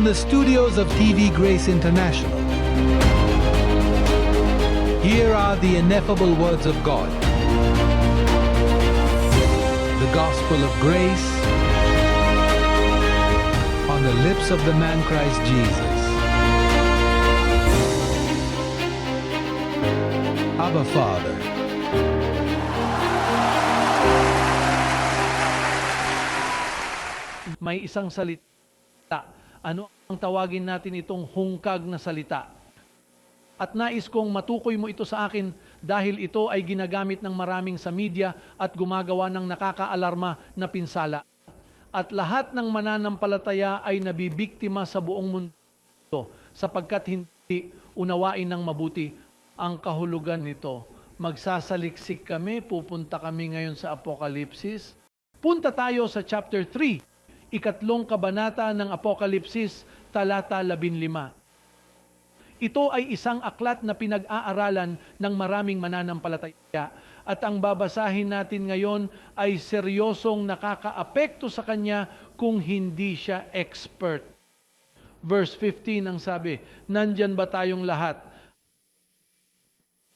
From the studios of TV Grace International, here are the ineffable words of God. The gospel of grace on the lips of the man Christ Jesus. Abba Father. may isang salita. Ano ang tawagin natin itong hungkag na salita? At nais kong matukoy mo ito sa akin dahil ito ay ginagamit ng maraming sa media at gumagawa ng nakakaalarma na pinsala. At lahat ng mananampalataya ay nabibiktima sa buong mundo sapagkat hindi unawain ng mabuti ang kahulugan nito. Magsasaliksik kami, pupunta kami ngayon sa Apokalipsis. Punta tayo sa chapter 3, ikatlong kabanata ng Apokalipsis, talata 15. Ito ay isang aklat na pinag-aaralan ng maraming mananampalataya. At ang babasahin natin ngayon ay seryosong nakakaapekto sa kanya kung hindi siya expert. Verse 15 ang sabi, Nandyan ba tayong lahat?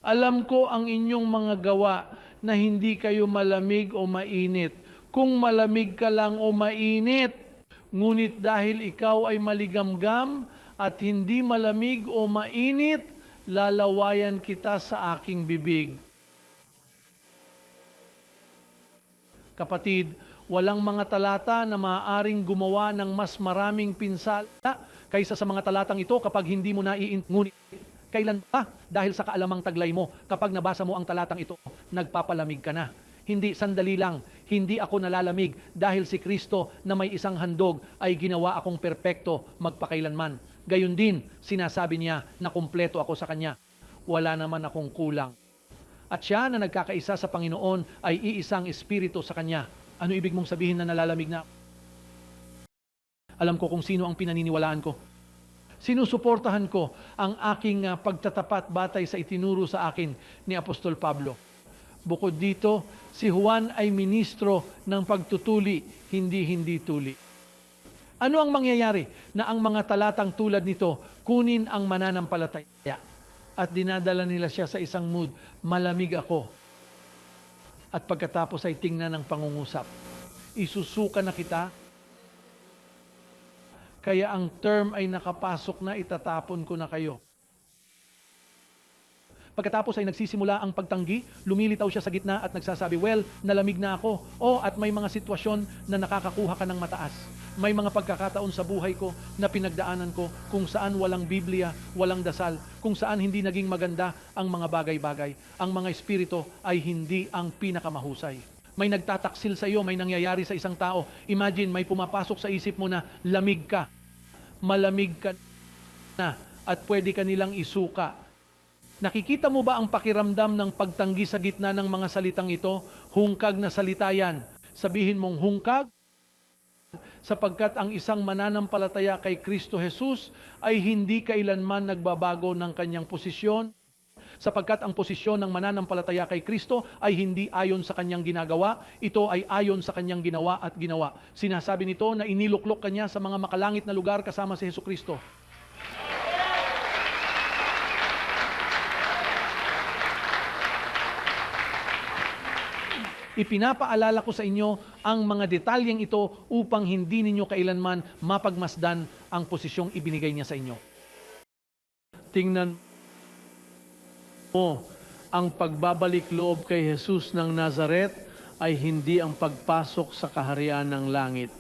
Alam ko ang inyong mga gawa na hindi kayo malamig o mainit. Kung malamig ka lang o mainit, ngunit dahil ikaw ay maligamgam at hindi malamig o mainit, lalawayan kita sa aking bibig. Kapatid, walang mga talata na maaaring gumawa ng mas maraming pinsala kaysa sa mga talatang ito kapag hindi mo naiint. Ngunit, kailan pa? Dahil sa kaalamang taglay mo, kapag nabasa mo ang talatang ito, nagpapalamig ka na. Hindi, sandali lang, hindi ako nalalamig dahil si Kristo na may isang handog ay ginawa akong perpekto magpakailanman. Gayon din, sinasabi niya na kumpleto ako sa Kanya. Wala naman akong kulang. At siya na nagkakaisa sa Panginoon ay iisang espiritu sa Kanya. Ano ibig mong sabihin na nalalamig na? Alam ko kung sino ang pinaniniwalaan ko. Sinusuportahan ko ang aking ah, pagtatapat batay sa itinuro sa akin ni Apostol Pablo. Bukod dito, si Juan ay ministro ng pagtutuli, hindi-hindi tuli. Ano ang mangyayari na ang mga talatang tulad nito kunin ang mananampalataya at dinadala nila siya sa isang mood, malamig ako. At pagkatapos ay tingnan ng pangungusap. Isusuka na kita. Kaya ang term ay nakapasok na itatapon ko na kayo. Pagkatapos ay nagsisimula ang pagtanggi, lumilitaw siya sa gitna at nagsasabi, well, nalamig na ako. O at may mga sitwasyon na nakakakuha ka ng mataas. May mga pagkakataon sa buhay ko na pinagdaanan ko kung saan walang Biblia, walang dasal, kung saan hindi naging maganda ang mga bagay-bagay. Ang mga espiritu ay hindi ang pinakamahusay. May nagtataksil sa iyo, may nangyayari sa isang tao. Imagine, may pumapasok sa isip mo na lamig ka. Malamig ka na at pwede ka nilang isuka Nakikita mo ba ang pakiramdam ng pagtanggi sa gitna ng mga salitang ito? Hungkag na salita yan. Sabihin mong hungkag, sapagkat ang isang mananampalataya kay Kristo Jesus ay hindi kailanman nagbabago ng kanyang posisyon, sapagkat ang posisyon ng mananampalataya kay Kristo ay hindi ayon sa kanyang ginagawa, ito ay ayon sa kanyang ginawa at ginawa. Sinasabi nito na iniluklok kanya sa mga makalangit na lugar kasama si Hesus Kristo. Ipinapaalala ko sa inyo ang mga detalyeng ito upang hindi ninyo kailanman mapagmasdan ang posisyong ibinigay niya sa inyo. Tingnan mo, ang pagbabalik loob kay Jesus ng Nazaret ay hindi ang pagpasok sa kaharian ng langit.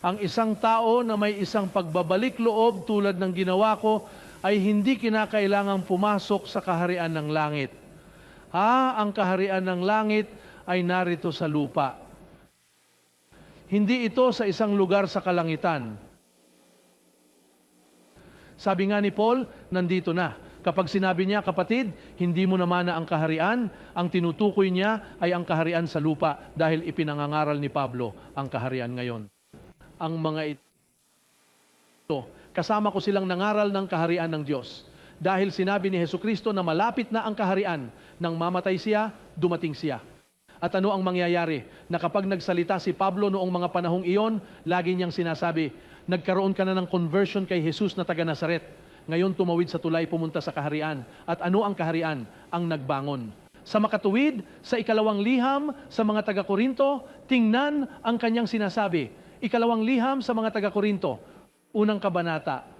Ang isang tao na may isang pagbabalik loob tulad ng ginawa ko ay hindi kinakailangang pumasok sa kaharian ng langit. Ha, ang kaharian ng langit ay narito sa lupa. Hindi ito sa isang lugar sa kalangitan. Sabi nga ni Paul, nandito na. Kapag sinabi niya, kapatid, hindi mo naman na ang kaharian, ang tinutukoy niya ay ang kaharian sa lupa dahil ipinangangaral ni Pablo ang kaharian ngayon. Ang mga ito, kasama ko silang nangaral ng kaharian ng Diyos. Dahil sinabi ni Heso Kristo na malapit na ang kaharian, nang mamatay siya, dumating siya. At ano ang mangyayari? Na kapag nagsalita si Pablo noong mga panahong iyon, lagi niyang sinasabi, nagkaroon ka na ng conversion kay Jesus na taga Nazaret. Ngayon tumawid sa tulay pumunta sa kaharian. At ano ang kaharian? Ang nagbangon. Sa makatuwid, sa ikalawang liham, sa mga taga-Korinto, tingnan ang kanyang sinasabi. Ikalawang liham sa mga taga-Korinto, unang kabanata.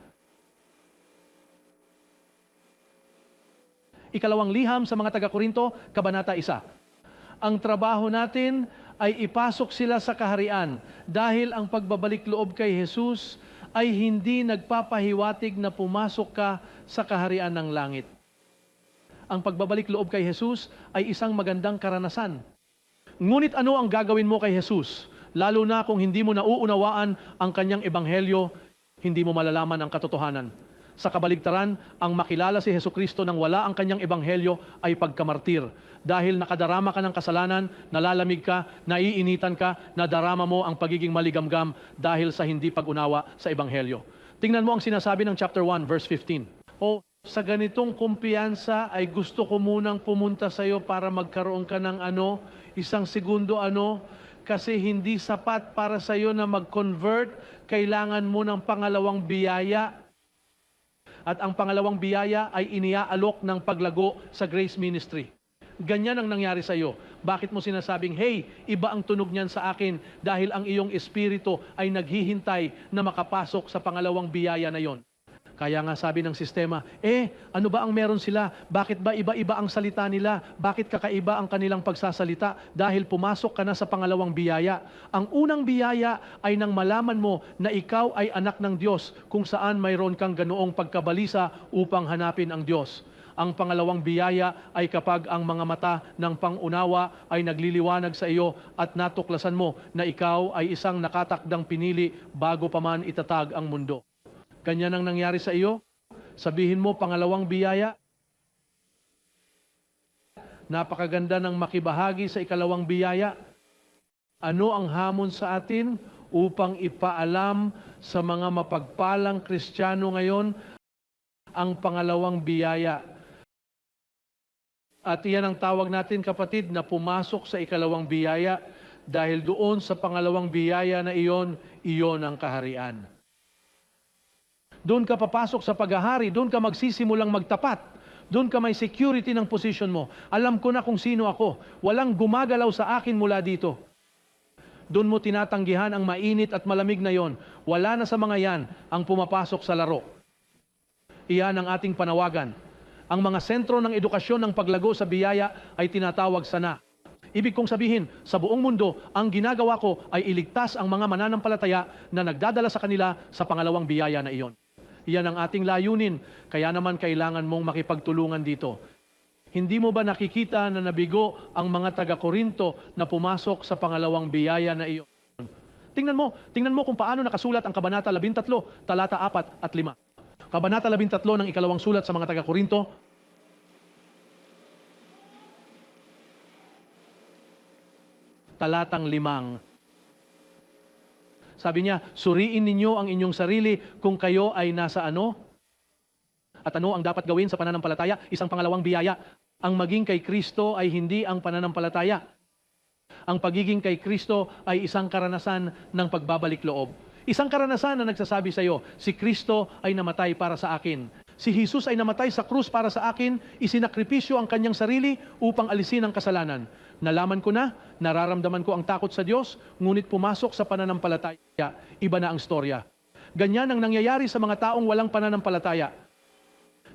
Ikalawang liham sa mga taga-Korinto, kabanata 1. Ang trabaho natin ay ipasok sila sa kaharian dahil ang pagbabalik loob kay Jesus ay hindi nagpapahiwatig na pumasok ka sa kaharian ng langit. Ang pagbabalik loob kay Jesus ay isang magandang karanasan. Ngunit ano ang gagawin mo kay Jesus? Lalo na kung hindi mo nauunawaan ang kanyang ebanghelyo, hindi mo malalaman ang katotohanan. Sa kabaligtaran, ang makilala si Heso Kristo nang wala ang kanyang ebanghelyo ay pagkamartir. Dahil nakadarama ka ng kasalanan, nalalamig ka, naiinitan ka, nadarama mo ang pagiging maligamgam dahil sa hindi pag-unawa sa ebanghelyo. Tingnan mo ang sinasabi ng chapter 1, verse 15. O sa ganitong kumpiyansa ay gusto ko munang pumunta sa iyo para magkaroon ka ng ano, isang segundo ano, kasi hindi sapat para sa iyo na mag-convert, kailangan mo ng pangalawang biyaya. At ang pangalawang biyaya ay iniaalok ng paglago sa grace ministry. Ganyan ang nangyari sa iyo. Bakit mo sinasabing, hey, iba ang tunog niyan sa akin dahil ang iyong espiritu ay naghihintay na makapasok sa pangalawang biyaya na yon. Kaya nga sabi ng sistema, eh, ano ba ang meron sila? Bakit ba iba-iba ang salita nila? Bakit kakaiba ang kanilang pagsasalita? Dahil pumasok ka na sa pangalawang biyaya. Ang unang biyaya ay nang malaman mo na ikaw ay anak ng Diyos kung saan mayroon kang ganoong pagkabalisa upang hanapin ang Diyos. Ang pangalawang biyaya ay kapag ang mga mata ng pangunawa ay nagliliwanag sa iyo at natuklasan mo na ikaw ay isang nakatakdang pinili bago pa man itatag ang mundo. Ganyan ang nangyari sa iyo? Sabihin mo, pangalawang biyaya? Napakaganda ng makibahagi sa ikalawang biyaya. Ano ang hamon sa atin upang ipaalam sa mga mapagpalang Kristiyano ngayon ang pangalawang biyaya? At iyan ang tawag natin kapatid na pumasok sa ikalawang biyaya dahil doon sa pangalawang biyaya na iyon, iyon ang kaharian. Doon ka papasok sa paghahari, doon ka magsisimulang magtapat. Doon ka may security ng position mo. Alam ko na kung sino ako. Walang gumagalaw sa akin mula dito. Doon mo tinatanggihan ang mainit at malamig na yon. Wala na sa mga yan ang pumapasok sa laro. Iyan ang ating panawagan. Ang mga sentro ng edukasyon ng paglago sa biyaya ay tinatawag sana. Ibig kong sabihin, sa buong mundo, ang ginagawa ko ay iligtas ang mga mananampalataya na nagdadala sa kanila sa pangalawang biyaya na iyon. Iyan ang ating layunin, kaya naman kailangan mong makipagtulungan dito. Hindi mo ba nakikita na nabigo ang mga taga-Korinto na pumasok sa pangalawang biyaya na iyon? Tingnan mo, tingnan mo kung paano nakasulat ang Kabanata 13, talata 4 at 5. Kabanata 13 ng ikalawang sulat sa mga taga-Korinto, talatang limang. Sabi niya, suriin ninyo ang inyong sarili kung kayo ay nasa ano? At ano ang dapat gawin sa pananampalataya? Isang pangalawang biyaya. Ang maging kay Kristo ay hindi ang pananampalataya. Ang pagiging kay Kristo ay isang karanasan ng pagbabalik loob. Isang karanasan na nagsasabi sa iyo, si Kristo ay namatay para sa akin. Si Jesus ay namatay sa krus para sa akin, isinakripisyo ang kanyang sarili upang alisin ang kasalanan. Nalaman ko na, nararamdaman ko ang takot sa Diyos, ngunit pumasok sa pananampalataya, iba na ang storya. Ganyan ang nangyayari sa mga taong walang pananampalataya.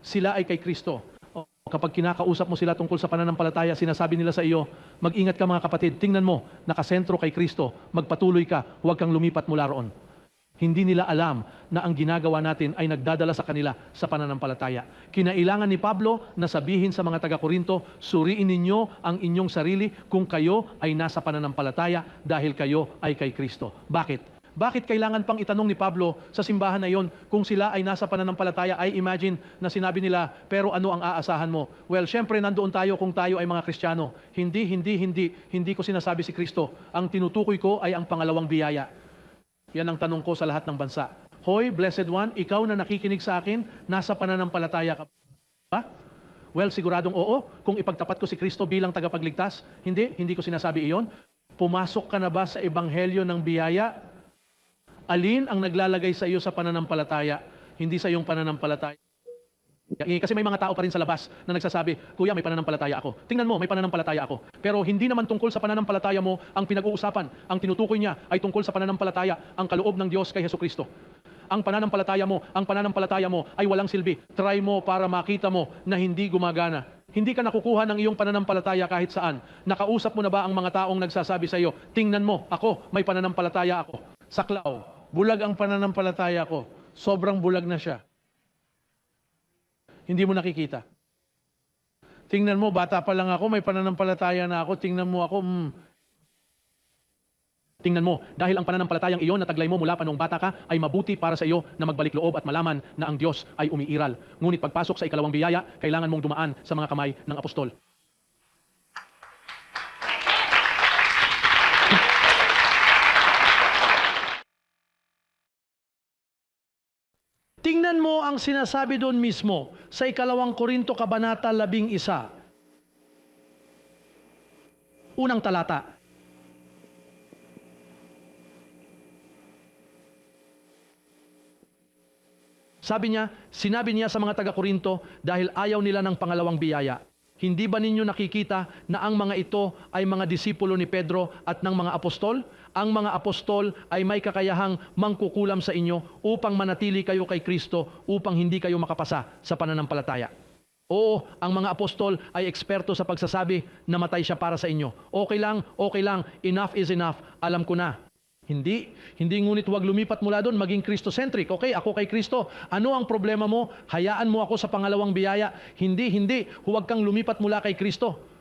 Sila ay kay Kristo. O, Kapag kinakausap mo sila tungkol sa pananampalataya, sinasabi nila sa iyo, mag-ingat ka mga kapatid, tingnan mo, nakasentro kay Kristo, magpatuloy ka, huwag kang lumipat mula roon. Hindi nila alam na ang ginagawa natin ay nagdadala sa kanila sa pananampalataya. Kinailangan ni Pablo na sabihin sa mga taga-Korinto, suriin ninyo ang inyong sarili kung kayo ay nasa pananampalataya dahil kayo ay kay Kristo. Bakit? Bakit kailangan pang itanong ni Pablo sa simbahan na yon kung sila ay nasa pananampalataya? I imagine na sinabi nila, pero ano ang aasahan mo? Well, syempre nandoon tayo kung tayo ay mga Kristiyano. Hindi, hindi, hindi, hindi ko sinasabi si Kristo. Ang tinutukoy ko ay ang pangalawang biyaya. Yan ang tanong ko sa lahat ng bansa. Hoy, blessed one, ikaw na nakikinig sa akin, nasa pananampalataya ka ba? Well, siguradong oo. Kung ipagtapat ko si Kristo bilang tagapagligtas, hindi, hindi ko sinasabi iyon. Pumasok ka na ba sa ebanghelyo ng biyaya? Alin ang naglalagay sa iyo sa pananampalataya? Hindi sa iyong pananampalataya. Eh, Kasi may mga tao pa rin sa labas na nagsasabi, Kuya, may pananampalataya ako. Tingnan mo, may pananampalataya ako. Pero hindi naman tungkol sa pananampalataya mo ang pinag-uusapan. Ang tinutukoy niya ay tungkol sa pananampalataya, ang kaloob ng Diyos kay Heso Kristo. Ang pananampalataya mo, ang pananampalataya mo ay walang silbi. Try mo para makita mo na hindi gumagana. Hindi ka nakukuha ng iyong pananampalataya kahit saan. Nakausap mo na ba ang mga taong nagsasabi sa iyo, tingnan mo, ako, may pananampalataya ako. Saklaw, bulag ang pananampalataya ko. Sobrang bulag na siya hindi mo nakikita. Tingnan mo, bata pa lang ako, may pananampalataya na ako, tingnan mo ako, hmm. Tingnan mo, dahil ang pananampalatayang iyon na taglay mo mula pa noong bata ka ay mabuti para sa iyo na magbalik loob at malaman na ang Diyos ay umiiral. Ngunit pagpasok sa ikalawang biyaya, kailangan mong dumaan sa mga kamay ng apostol. Tingnan mo ang sinasabi doon mismo sa ikalawang Korinto Kabanata labing isa. Unang talata. Sabi niya, sinabi niya sa mga taga-Korinto dahil ayaw nila ng pangalawang biyaya. Hindi ba ninyo nakikita na ang mga ito ay mga disipulo ni Pedro at ng mga apostol? Ang mga apostol ay may kakayahang mangkukulam sa inyo upang manatili kayo kay Kristo upang hindi kayo makapasa sa pananampalataya. Oo, ang mga apostol ay eksperto sa pagsasabi na matay siya para sa inyo. Okay lang, okay lang, enough is enough, alam ko na. Hindi, hindi ngunit huwag lumipat mula doon, maging Christocentric. Okay, ako kay Kristo. Ano ang problema mo? Hayaan mo ako sa pangalawang biyaya. Hindi, hindi, huwag kang lumipat mula kay Kristo.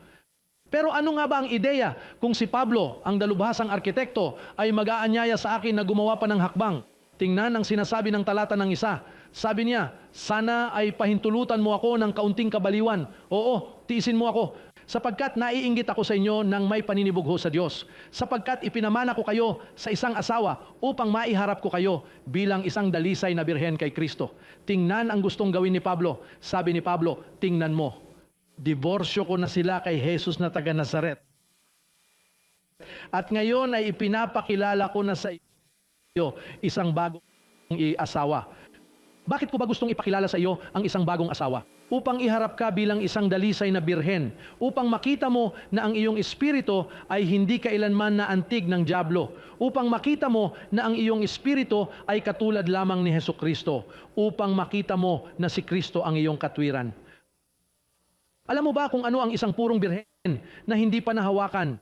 Pero ano nga ba ang ideya kung si Pablo, ang dalubhasang arkitekto, ay mag-aanyaya sa akin na gumawa pa ng hakbang? Tingnan ang sinasabi ng talata ng isa. Sabi niya, sana ay pahintulutan mo ako ng kaunting kabaliwan. Oo, tiisin mo ako. Sapagkat naiinggit ako sa inyo ng may paninibugho sa Diyos. Sapagkat ipinamana ko kayo sa isang asawa upang maiharap ko kayo bilang isang dalisay na birhen kay Kristo. Tingnan ang gustong gawin ni Pablo. Sabi ni Pablo, tingnan mo. Diborsyo ko na sila kay Jesus na taga Nazaret. At ngayon ay ipinapakilala ko na sa iyo isang bagong asawa. Bakit ko ba gustong ipakilala sa iyo ang isang bagong asawa? Upang iharap ka bilang isang dalisay na birhen, upang makita mo na ang iyong espiritu ay hindi kailanman na antig ng Diablo, upang makita mo na ang iyong espiritu ay katulad lamang ni Heso Kristo, upang makita mo na si Kristo ang iyong katwiran. Alam mo ba kung ano ang isang purong birhen na hindi pa nahawakan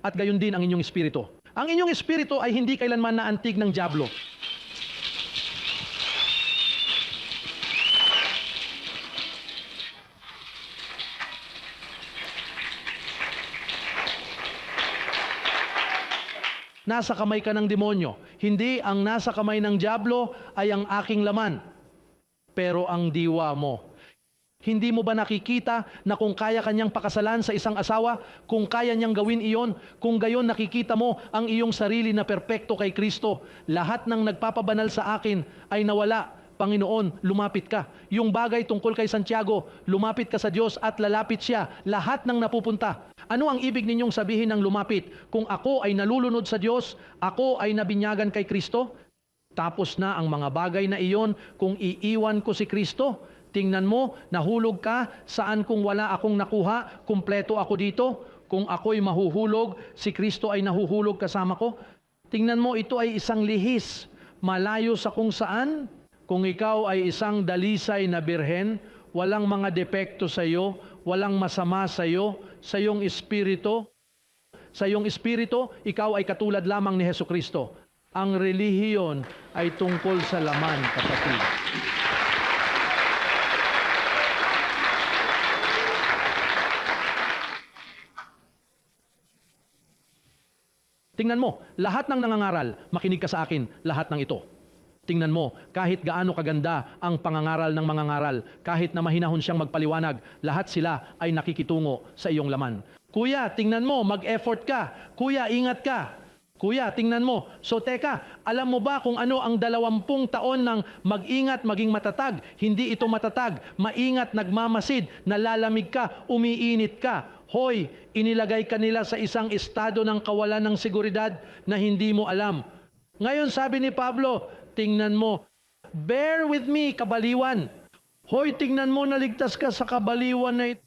at gayon din ang inyong espiritu? Ang inyong espiritu ay hindi kailanman na antig ng Diablo. nasa kamay ka ng demonyo. Hindi ang nasa kamay ng Diablo ay ang aking laman, pero ang diwa mo. Hindi mo ba nakikita na kung kaya kanyang pakasalan sa isang asawa, kung kaya niyang gawin iyon, kung gayon nakikita mo ang iyong sarili na perpekto kay Kristo, lahat ng nagpapabanal sa akin ay nawala. Panginoon, lumapit ka. Yung bagay tungkol kay Santiago, lumapit ka sa Diyos at lalapit siya. Lahat ng napupunta. Ano ang ibig ninyong sabihin ng lumapit? Kung ako ay nalulunod sa Diyos, ako ay nabinyagan kay Kristo, tapos na ang mga bagay na iyon kung iiwan ko si Kristo. Tingnan mo, nahulog ka, saan kung wala akong nakuha, kumpleto ako dito. Kung ako'y mahuhulog, si Kristo ay nahuhulog kasama ko. Tingnan mo, ito ay isang lihis, malayo sa kung saan. Kung ikaw ay isang dalisay na birhen, walang mga depekto sa iyo, walang masama sa iyo, sa iyong espiritu, sa iyong espiritu, ikaw ay katulad lamang ni Heso Kristo. Ang relihiyon ay tungkol sa laman, kapatid. Tingnan mo, lahat ng nangangaral, makinig ka sa akin, lahat ng ito. Tingnan mo, kahit gaano kaganda ang pangangaral ng mga ngaral, kahit na mahinahon siyang magpaliwanag, lahat sila ay nakikitungo sa iyong laman. Kuya, tingnan mo, mag-effort ka. Kuya, ingat ka. Kuya, tingnan mo. So teka, alam mo ba kung ano ang dalawampung taon ng mag-ingat, maging matatag? Hindi ito matatag. Maingat, nagmamasid, nalalamig ka, umiinit ka. Hoy, inilagay ka nila sa isang estado ng kawalan ng seguridad na hindi mo alam. Ngayon sabi ni Pablo, tingnan mo, bear with me, kabaliwan. Hoy, tingnan mo, naligtas ka sa kabaliwan na ito.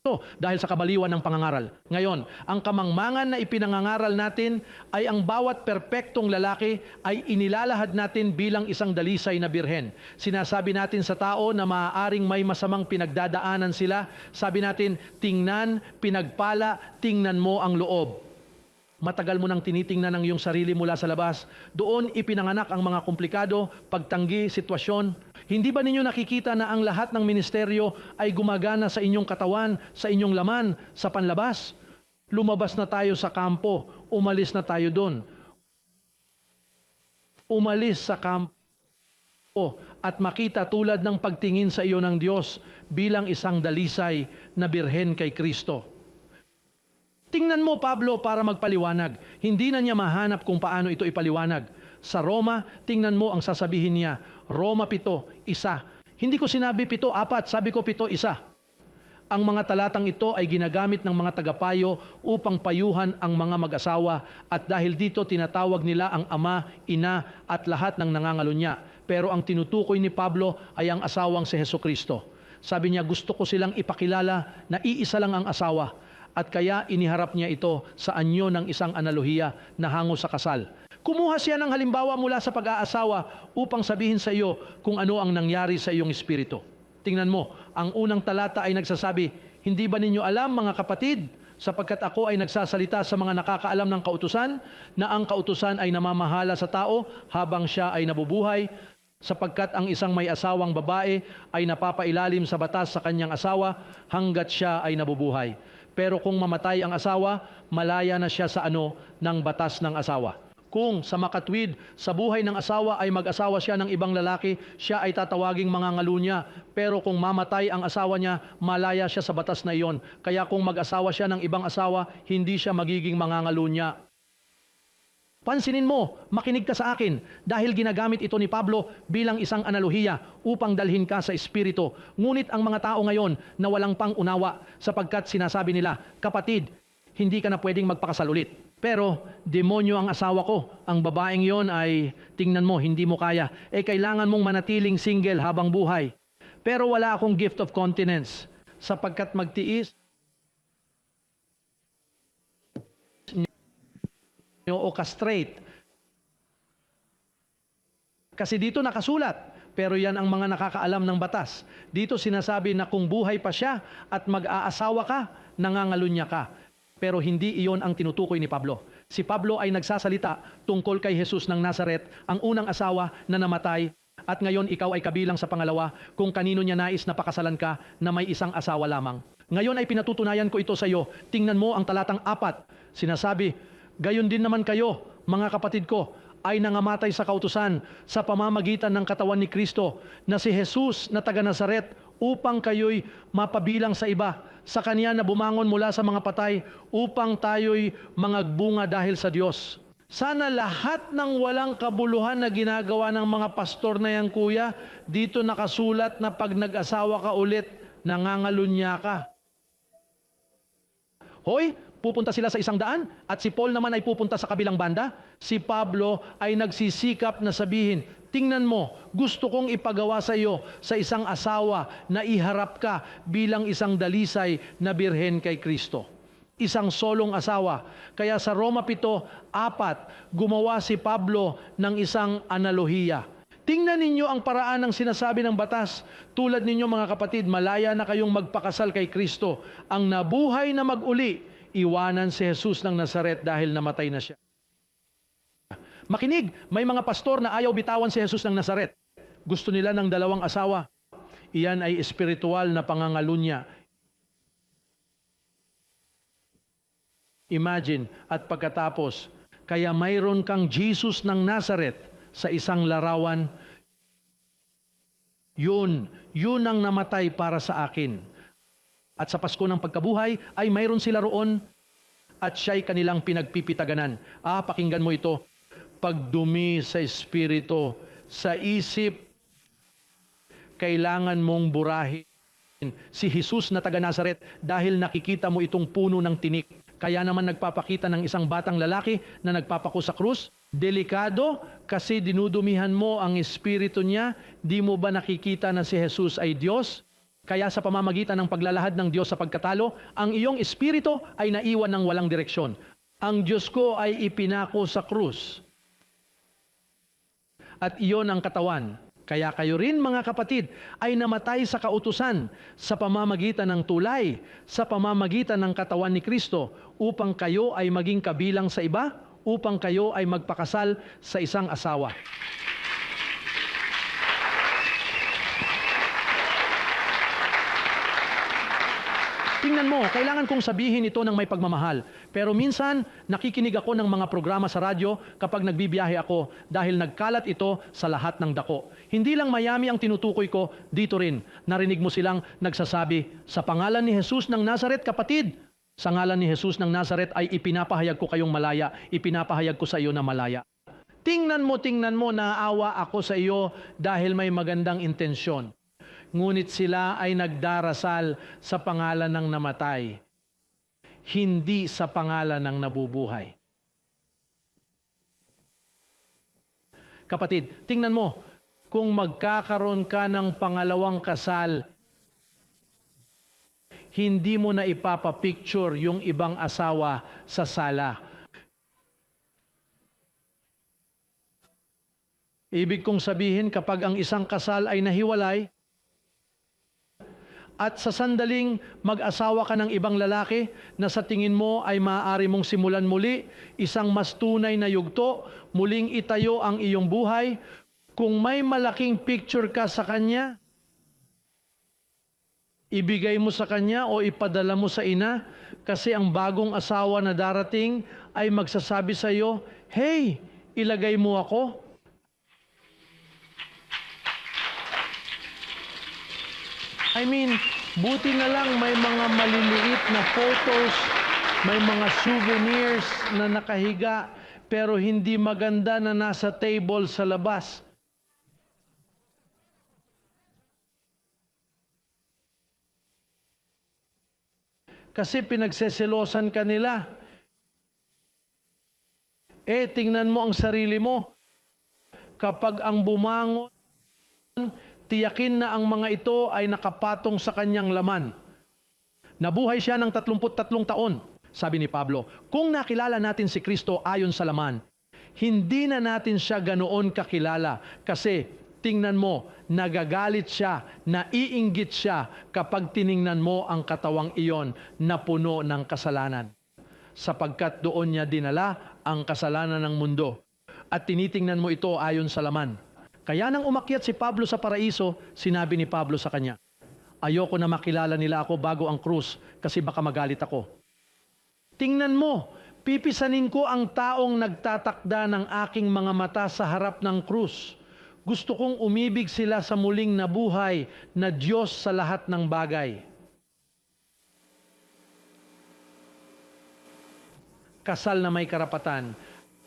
Ito, dahil sa kabaliwan ng pangangaral. Ngayon, ang kamangmangan na ipinangangaral natin ay ang bawat perpektong lalaki ay inilalahad natin bilang isang dalisay na birhen. Sinasabi natin sa tao na maaaring may masamang pinagdadaanan sila, sabi natin, tingnan, pinagpala, tingnan mo ang loob. Matagal mo nang tinitingnan ang iyong sarili mula sa labas. Doon ipinanganak ang mga komplikado, pagtanggi, sitwasyon. Hindi ba ninyo nakikita na ang lahat ng ministeryo ay gumagana sa inyong katawan, sa inyong laman, sa panlabas? Lumabas na tayo sa kampo, umalis na tayo doon. Umalis sa kampo at makita tulad ng pagtingin sa iyo ng Diyos bilang isang dalisay na birhen kay Kristo. Tingnan mo Pablo para magpaliwanag. Hindi na niya mahanap kung paano ito ipaliwanag. Sa Roma, tingnan mo ang sasabihin niya. Roma pito, isa. Hindi ko sinabi pito, apat. Sabi ko pito, isa. Ang mga talatang ito ay ginagamit ng mga tagapayo upang payuhan ang mga mag-asawa at dahil dito tinatawag nila ang ama, ina at lahat ng nangangalunya. Pero ang tinutukoy ni Pablo ay ang asawang si Heso Kristo. Sabi niya, gusto ko silang ipakilala na iisa lang ang asawa at kaya iniharap niya ito sa anyo ng isang analohiya na hango sa kasal. Kumuha siya ng halimbawa mula sa pag-aasawa upang sabihin sa iyo kung ano ang nangyari sa iyong espiritu. Tingnan mo, ang unang talata ay nagsasabi, Hindi ba ninyo alam mga kapatid, sapagkat ako ay nagsasalita sa mga nakakaalam ng kautusan, na ang kautusan ay namamahala sa tao habang siya ay nabubuhay, sapagkat ang isang may asawang babae ay napapailalim sa batas sa kanyang asawa hanggat siya ay nabubuhay. Pero kung mamatay ang asawa, malaya na siya sa ano ng batas ng asawa. Kung sa makatwid, sa buhay ng asawa ay mag-asawa siya ng ibang lalaki, siya ay tatawaging mga ngalunya. Pero kung mamatay ang asawa niya, malaya siya sa batas na iyon. Kaya kung mag-asawa siya ng ibang asawa, hindi siya magiging mga ngalunya. Pansinin mo, makinig ka sa akin dahil ginagamit ito ni Pablo bilang isang analohiya upang dalhin ka sa espiritu. Ngunit ang mga tao ngayon na walang pang unawa sapagkat sinasabi nila, kapatid, hindi ka na pwedeng magpakasal ulit. Pero demonyo ang asawa ko, ang babaeng yon ay tingnan mo, hindi mo kaya. Eh kailangan mong manatiling single habang buhay. Pero wala akong gift of continence sapagkat magtiis o castrate. Kasi dito nakasulat, pero yan ang mga nakakaalam ng batas. Dito sinasabi na kung buhay pa siya at mag-aasawa ka, nangangalunya ka. Pero hindi iyon ang tinutukoy ni Pablo. Si Pablo ay nagsasalita tungkol kay Jesus ng Nazaret, ang unang asawa na namatay at ngayon ikaw ay kabilang sa pangalawa kung kanino niya nais na pakasalan ka na may isang asawa lamang. Ngayon ay pinatutunayan ko ito sa iyo. Tingnan mo ang talatang apat. Sinasabi, gayon din naman kayo, mga kapatid ko, ay nangamatay sa kautusan sa pamamagitan ng katawan ni Kristo na si Jesus na taga Nazaret upang kayo'y mapabilang sa iba. Sa Kanya na bumangon mula sa mga patay upang tayo'y mangagbunga dahil sa Diyos. Sana lahat ng walang kabuluhan na ginagawa ng mga pastor na yan, kuya, dito nakasulat na pag nag-asawa ka ulit, nangangalunya ka. Hoy, pupunta sila sa isang daan at si Paul naman ay pupunta sa kabilang banda. Si Pablo ay nagsisikap na sabihin, tingnan mo, gusto kong ipagawa sa iyo sa isang asawa na iharap ka bilang isang dalisay na birhen kay Kristo. Isang solong asawa. Kaya sa Roma 7, apat, gumawa si Pablo ng isang analohiya. Tingnan ninyo ang paraan ng sinasabi ng batas. Tulad ninyo mga kapatid, malaya na kayong magpakasal kay Kristo. Ang nabuhay na mag-uli, iwanan si Jesus ng Nazaret dahil namatay na siya. Makinig, may mga pastor na ayaw bitawan si Jesus ng Nazaret. Gusto nila ng dalawang asawa. Iyan ay espiritual na pangangalunya. Imagine, at pagkatapos, kaya mayroon kang Jesus ng Nazaret sa isang larawan, yun, yun ang namatay para sa akin. At sa Pasko ng pagkabuhay ay mayroon sila roon at siya'y kanilang pinagpipitaganan. Ah, pakinggan mo ito. Pagdumi sa espiritu, sa isip, kailangan mong burahin si Jesus na taga Nazaret dahil nakikita mo itong puno ng tinik. Kaya naman nagpapakita ng isang batang lalaki na nagpapako sa krus. Delikado kasi dinudumihan mo ang espiritu niya. Di mo ba nakikita na si Jesus ay Diyos? Kaya sa pamamagitan ng paglalahad ng Diyos sa pagkatalo, ang iyong espiritu ay naiwan ng walang direksyon. Ang Diyos ko ay ipinako sa krus. At iyon ang katawan. Kaya kayo rin mga kapatid ay namatay sa kautusan sa pamamagitan ng tulay, sa pamamagitan ng katawan ni Kristo upang kayo ay maging kabilang sa iba, upang kayo ay magpakasal sa isang asawa. Tingnan mo, kailangan kong sabihin ito ng may pagmamahal. Pero minsan, nakikinig ako ng mga programa sa radyo kapag nagbibiyahe ako dahil nagkalat ito sa lahat ng dako. Hindi lang Miami ang tinutukoy ko, dito rin. Narinig mo silang nagsasabi, sa pangalan ni Jesus ng Nazaret, kapatid, sa ngalan ni Jesus ng Nazaret ay ipinapahayag ko kayong malaya, ipinapahayag ko sa iyo na malaya. Tingnan mo, tingnan mo, naawa ako sa iyo dahil may magandang intensyon ngunit sila ay nagdarasal sa pangalan ng namatay, hindi sa pangalan ng nabubuhay. Kapatid, tingnan mo, kung magkakaroon ka ng pangalawang kasal, hindi mo na ipapapicture yung ibang asawa sa sala. Ibig kong sabihin, kapag ang isang kasal ay nahiwalay, at sa sandaling mag-asawa ka ng ibang lalaki na sa tingin mo ay maaari mong simulan muli, isang mas tunay na yugto, muling itayo ang iyong buhay, kung may malaking picture ka sa kanya, ibigay mo sa kanya o ipadala mo sa ina kasi ang bagong asawa na darating ay magsasabi sa iyo, Hey, ilagay mo ako. I mean, buti na lang may mga maliliit na photos, may mga souvenirs na nakahiga, pero hindi maganda na nasa table sa labas. Kasi pinagseselosan ka nila. Eh, tingnan mo ang sarili mo. Kapag ang bumangon, tiyakin na ang mga ito ay nakapatong sa kanyang laman. Nabuhay siya ng 33 taon, sabi ni Pablo. Kung nakilala natin si Kristo ayon sa laman, hindi na natin siya ganoon kakilala kasi tingnan mo, nagagalit siya, naiinggit siya kapag tiningnan mo ang katawang iyon na puno ng kasalanan. Sapagkat doon niya dinala ang kasalanan ng mundo. At tinitingnan mo ito ayon sa laman. Kaya nang umakyat si Pablo sa paraiso, sinabi ni Pablo sa kanya, Ayoko na makilala nila ako bago ang krus kasi baka magalit ako. Tingnan mo, pipisanin ko ang taong nagtatakda ng aking mga mata sa harap ng krus. Gusto kong umibig sila sa muling nabuhay na Diyos sa lahat ng bagay. Kasal na may karapatan.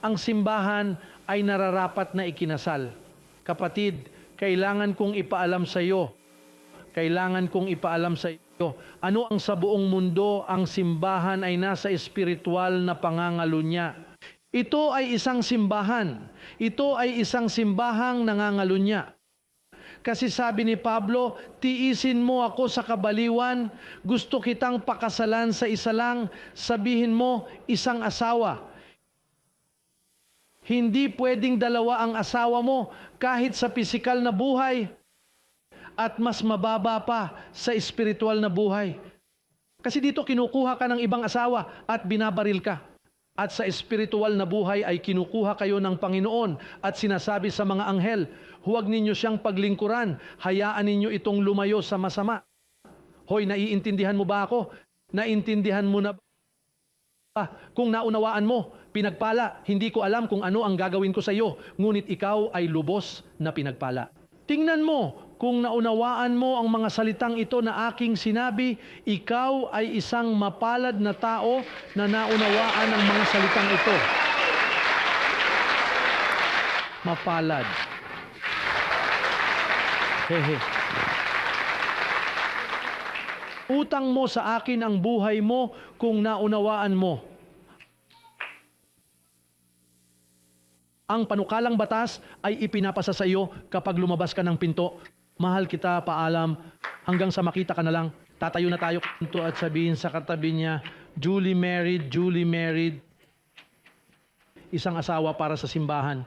Ang simbahan ay nararapat na ikinasal. Kapatid, kailangan kong ipaalam sa iyo. Kailangan kong ipaalam sa iyo. Ano ang sa buong mundo ang simbahan ay nasa espiritual na pangangalo niya. Ito ay isang simbahan. Ito ay isang simbahang nangangalo niya. Kasi sabi ni Pablo, tiisin mo ako sa kabaliwan, gusto kitang pakasalan sa isa lang, sabihin mo isang asawa. Hindi pwedeng dalawa ang asawa mo kahit sa pisikal na buhay at mas mababa pa sa espiritual na buhay. Kasi dito kinukuha ka ng ibang asawa at binabaril ka. At sa espiritual na buhay ay kinukuha kayo ng Panginoon at sinasabi sa mga anghel, huwag ninyo siyang paglingkuran, hayaan ninyo itong lumayo sa masama. Hoy, naiintindihan mo ba ako? Naintindihan mo na ba? Kung naunawaan mo, pinagpala, hindi ko alam kung ano ang gagawin ko sa iyo, ngunit ikaw ay lubos na pinagpala. Tingnan mo, kung naunawaan mo ang mga salitang ito na aking sinabi, ikaw ay isang mapalad na tao na naunawaan ang mga salitang ito. Mapalad. Hehe. Utang mo sa akin ang buhay mo kung naunawaan mo. Ang panukalang batas ay ipinapasa sa iyo kapag lumabas ka ng pinto. Mahal kita, paalam, hanggang sa makita ka na lang. Tatayo na tayo kanto at sabihin sa katabi niya, Julie married, Julie married. Isang asawa para sa simbahan.